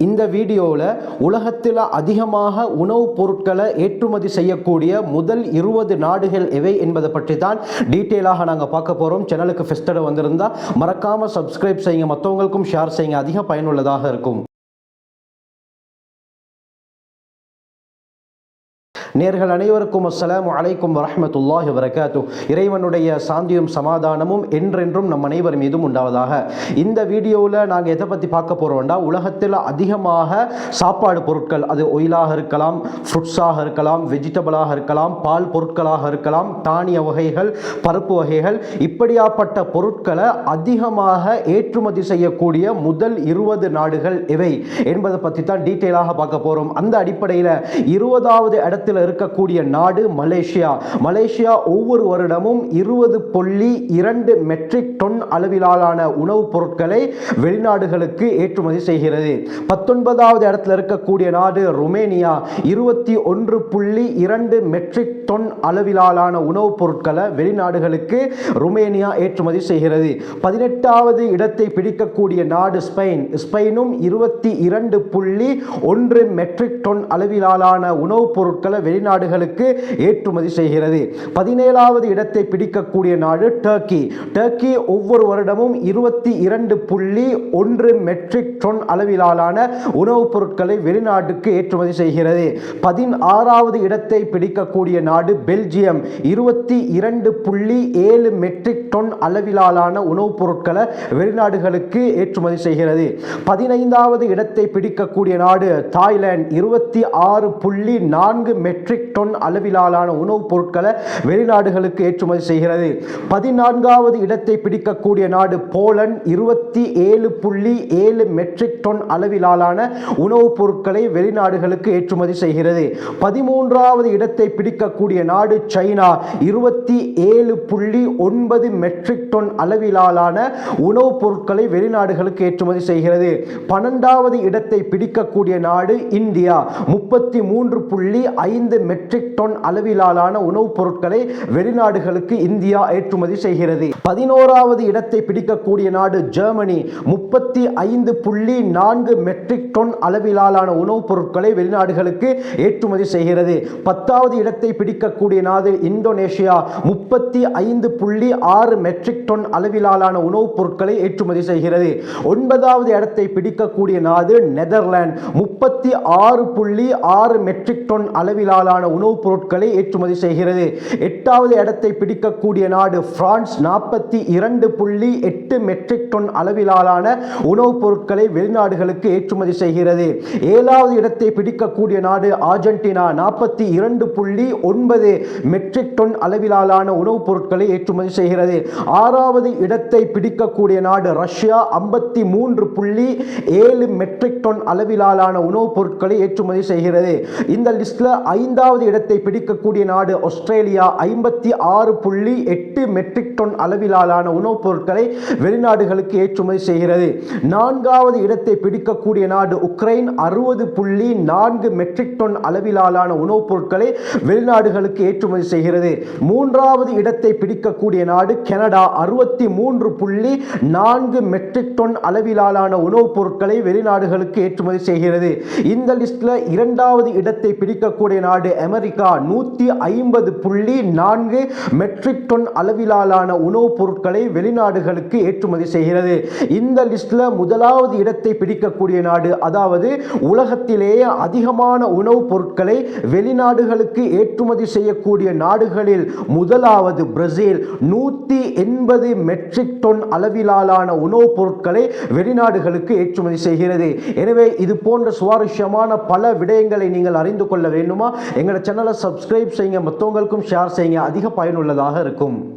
இந்த வீடியோவில் உலகத்தில் அதிகமாக உணவுப் பொருட்களை ஏற்றுமதி செய்யக்கூடிய முதல் இருபது நாடுகள் எவை என்பதை பற்றி தான் டீட்டெயிலாக நாங்கள் பார்க்க போகிறோம் சேனலுக்கு ஃபெஸ்டட வந்திருந்தால் மறக்காமல் சப்ஸ்கிரைப் செய்யுங்க. மற்றவங்களுக்கும் ஷேர் செய்யுங்க. அதிக பயனுள்ளதாக இருக்கும். நேர்கள் அனைவருக்கும் அஸ்லாம் அலைக்கும் வரமத்துல்லாஹி வரகாத்து இறைவனுடைய சாந்தியும் சமாதானமும் என்றென்றும் நம் அனைவர் மீதும் உண்டாவதாக. இந்த வீடியோவில் நாங்கள் எதை பற்றி பார்க்க போகிறோம்டா உலகத்தில் அதிகமாக சாப்பாடு பொருட்கள் அது ஒயிலாக இருக்கலாம் ஃப்ரூட்ஸாக இருக்கலாம் வெஜிடபிளாக இருக்கலாம் பால் பொருட்களாக இருக்கலாம் தானிய வகைகள் பருப்பு வகைகள் இப்படியாப்பட்ட பொருட்களை அதிகமாக ஏற்றுமதி செய்யக்கூடிய முதல் இருபது நாடுகள் எவை என்பதை பற்றி தான் டீட்டெயிலாக பார்க்க போகிறோம் அந்த அடிப்படையில் இருபதாவது இடத்துல இருக்கக்கூடிய நாடு மலேசியா. மலேசியா ஒவ்வொரு வருடமும் இருபது புள்ளி இரண்டு மெட்ரிக் டன் அளவிலான உணவுப் பொருட்களை வெளிநாடுகளுக்கு ஏற்றுமதி செய்கிறது. பத்தொன்பதாவது இடத்துல இருக்கக்கூடிய நாடு ருமேனியா. இருபத்தி ஒன்று புள்ளி இரண்டு மெட்ரிக் டன் அளவிலான உணவுப் பொருட்களை வெளிநாடுகளுக்கு ருமேனியா ஏற்றுமதி செய்கிறது. பதினெட்டாவது இடத்தை பிடிக்கக்கூடிய நாடு ஸ்பெயின். ஸ்பெயினும் இருபத்தி இரண்டு புள்ளி ஒன்று மெட்ரிக் டன் அளவிலான உணவுப் பொருட்களை வெளிநாடுகளுக்கு ஏற்றுமதி செய்கிறது. பதினேழாவது இடத்தை பிடிக்கக்கூடிய நாடு டர்க்கி. டர்க்கி ஒவ்வொரு வருடமும் இருபத்தி இரண்டு புள்ளி ஒன்று மெட்ரிக் டன் அளவிலான உணவுப் பொருட்களை வெளிநாட்டுக்கு ஏற்றுமதி செய்கிறது. பதினாறாவது இடத்தை பிடிக்கக்கூடிய நாடு பெல்ஜியம். இருபத்தி இரண்டு புள்ளி ஏழு மெட்ரிக் டன் அளவிலான உணவுப் பொருட்களை வெளிநாடுகளுக்கு ஏற்றுமதி செய்கிறது. பதினைந்தாவது இடத்தை பிடிக்கக்கூடிய நாடு தாய்லாந்து. இருபத்தி ஆறு புள்ளி நான்கு மெட்ரிக் மெட்ரிக் டன் அளவிலான உணவுப் பொருட்களை வெளிநாடுகளுக்கு ஏற்றுமதி செய்கிறது. பதினான்காவது இடத்தை பிடிக்கக்கூடிய நாடு போலண்ட் இருபத்தி ஏழு புள்ளி ஏழு மெட்ரிக் டன் அளவிலான உணவுப் பொருட்களை வெளிநாடுகளுக்கு ஏற்றுமதி செய்கிறது. பதிமூன்றாவது இடத்தை பிடிக்கக்கூடிய நாடு சைனா. இருபத்தி ஏழு புள்ளி ஒன்பது மெட்ரிக் டன் அளவிலான உணவுப் பொருட்களை வெளிநாடுகளுக்கு ஏற்றுமதி செய்கிறது. பன்னெண்டாவது இடத்தை பிடிக்கக்கூடிய நாடு இந்தியா. முப்பத்தி மூன்று புள்ளி ஐந்து ஐந்து மெட்ரிக் டன் அளவிலான உணவுப் பொருட்களை வெளிநாடுகளுக்கு இந்தியா ஏற்றுமதி செய்கிறது. பதினோராவது இடத்தை பிடிக்கக்கூடிய நாடு ஜெர்மனி. முப்பத்தி ஐந்து புள்ளி நான்கு மெட்ரிக் டன் அளவிலான உணவுப் பொருட்களை வெளிநாடுகளுக்கு ஏற்றுமதி செய்கிறது. பத்தாவது இடத்தை பிடிக்கக்கூடிய நாடு இந்தோனேஷியா. முப்பத்தி ஐந்து புள்ளி ஆறு மெட்ரிக் டன் அளவிலான உணவுப் பொருட்களை ஏற்றுமதி செய்கிறது. ஒன்பதாவது இடத்தை பிடிக்கக்கூடிய நாடு நெதர்லாந்து. முப்பத்தி ஆறு புள்ளி ஆறு மெட்ரிக் டன் அளவிலான உணவுப் பொருட்களை ஏற்றுமதி செய்கிறது. எட்டாவது இடத்தை பிடிக்கக்கூடிய நாடு பிரான்ஸ். நாற்பத்தி இரண்டு புள்ளி எட்டு மெட்ரிக் டன் அளவிலான உணவுப் பொருட்களை வெளிநாடுகளுக்கு ஏற்றுமதி செய்கிறது. ஏழாவது இடத்தை பிடிக்கக்கூடிய நாடு அர்ஜென்டினா. நாற்பத்தி இரண்டு புள்ளி ஒன்பது மெட்ரிக் டன் அளவிலான உணவுப் பொருட்களை ஏற்றுமதி செய்கிறது. ஆறாவது இடத்தை பிடிக்கக்கூடிய நாடு ரஷ்யா. ஐம்பத்தி மூன்று புள்ளி ஏழு மெட்ரிக் டன் அளவிலான உணவுப் பொருட்களை ஏற்றுமதி செய்கிறது. இந்த லிஸ்ட்ல ஐந்தாவது இடத்தை பிடிக்கக்கூடிய நாடு ஆஸ்திரேலியா. ஐம்பத்தி ஆறு புள்ளி எட்டு மெட்ரிக் டன் அளவிலான உணவுப் பொருட்களை வெளிநாடுகளுக்கு ஏற்றுமதி செய்கிறது. நான்காவது இடத்தை பிடிக்கக்கூடிய நாடு உக்ரைன். அறுபது புள்ளி நான்கு மெட்ரிக் டன் அளவிலான உணவுப் பொருட்களை வெளிநாடுகளுக்கு ஏற்றுமதி செய்கிறது. மூன்றாவது இடத்தை பிடிக்கக்கூடிய நாடு கனடா. அறுபத்தி மூன்று புள்ளி நான்கு மெட்ரிக் டன் அளவிலான உணவுப் பொருட்களை வெளிநாடுகளுக்கு ஏற்றுமதி செய்கிறது. இந்த லிஸ்ட்ல இரண்டாவது இடத்தை பிடிக்கக்கூடிய நாடு நாடு அமெரிக்கா நூற்றி ஐம்பது புள்ளி நான்கு மெட்ரிக் டன் அளவிலான உணவுப் பொருட்களை வெளிநாடுகளுக்கு ஏற்றுமதி செய்கிறது. இந்த லிஸ்டில் முதலாவது இடத்தை பிடிக்கக்கூடிய நாடு அதாவது உலகத்திலேயே அதிகமான உணவுப் பொருட்களை வெளிநாடுகளுக்கு ஏற்றுமதி செய்யக்கூடிய நாடுகளில் முதலாவது பிரேசில். நூற்றி எண்பது மெட்ரிக் டன் அளவிலான உணவுப் பொருட்களை வெளிநாடுகளுக்கு ஏற்றுமதி செய்கிறது. எனவே இது போன்ற சுவாரஸ்யமான பல விடயங்களை நீங்கள் அறிந்து கொள்ள வேண்டுமா? எங்களோட சேனலை சப்ஸ்கிரைப் செய்யுங்க மற்றவங்களுக்கும் ஷேர் செய்யுங்க. அதிக பயனுள்ளதாக இருக்கும்.